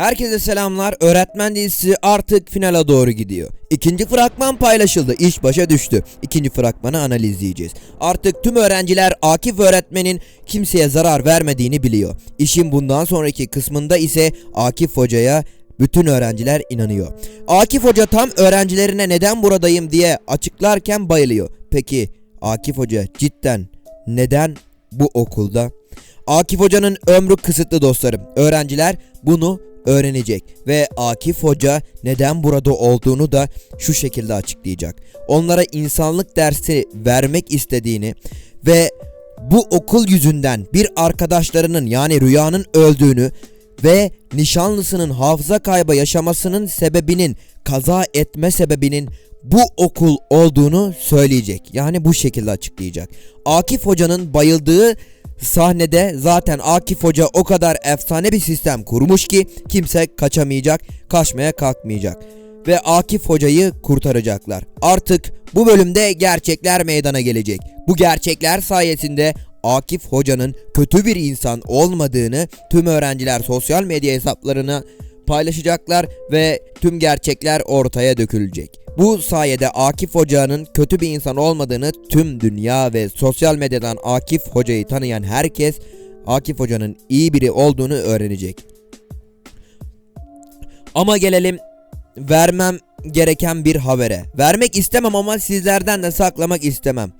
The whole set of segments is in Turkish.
Herkese selamlar. Öğretmen dizisi artık finale doğru gidiyor. İkinci fragman paylaşıldı. İş başa düştü. İkinci fragmanı analizleyeceğiz. Artık tüm öğrenciler Akif öğretmenin kimseye zarar vermediğini biliyor. İşin bundan sonraki kısmında ise Akif hocaya bütün öğrenciler inanıyor. Akif Hoca tam öğrencilerine neden buradayım diye açıklarken bayılıyor. Peki Akif Hoca cidden neden bu okulda? Akif Hoca'nın ömrü kısıtlı dostlarım. Öğrenciler bunu öğrenecek ve Akif Hoca neden burada olduğunu da şu şekilde açıklayacak. Onlara insanlık dersi vermek istediğini ve bu okul yüzünden bir arkadaşlarının yani Rüya'nın öldüğünü ve nişanlısının hafıza kaybı yaşamasının sebebinin kaza etme sebebinin bu okul olduğunu söyleyecek. Yani bu şekilde açıklayacak. Akif Hoca'nın bayıldığı sahnede zaten Akif Hoca o kadar efsane bir sistem kurmuş ki kimse kaçamayacak, kaçmaya kalkmayacak. Ve Akif Hoca'yı kurtaracaklar. Artık bu bölümde gerçekler meydana gelecek. Bu gerçekler sayesinde Akif Hoca'nın kötü bir insan olmadığını tüm öğrenciler sosyal medya hesaplarına paylaşacaklar ve tüm gerçekler ortaya dökülecek. Bu sayede Akif Hoca'nın kötü bir insan olmadığını tüm dünya ve sosyal medyadan Akif Hoca'yı tanıyan herkes Akif Hoca'nın iyi biri olduğunu öğrenecek. Ama gelelim vermem gereken bir habere. Vermek istemem ama sizlerden de saklamak istemem.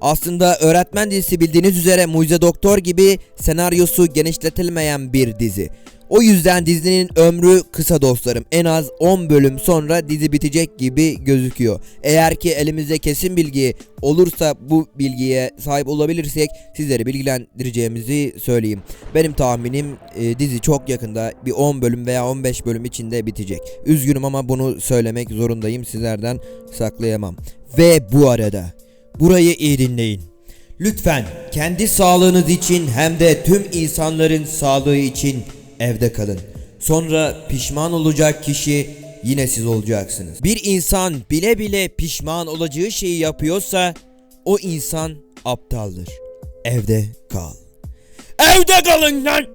Aslında öğretmen dizisi bildiğiniz üzere Mucize Doktor gibi senaryosu genişletilmeyen bir dizi. O yüzden dizinin ömrü kısa dostlarım. En az 10 bölüm sonra dizi bitecek gibi gözüküyor. Eğer ki elimizde kesin bilgi olursa bu bilgiye sahip olabilirsek sizleri bilgilendireceğimizi söyleyeyim. Benim tahminim e, dizi çok yakında bir 10 bölüm veya 15 bölüm içinde bitecek. Üzgünüm ama bunu söylemek zorundayım sizlerden saklayamam. Ve bu arada burayı iyi dinleyin. Lütfen kendi sağlığınız için hem de tüm insanların sağlığı için evde kalın. Sonra pişman olacak kişi yine siz olacaksınız. Bir insan bile bile pişman olacağı şeyi yapıyorsa o insan aptaldır. Evde kal. Evde kalın lan!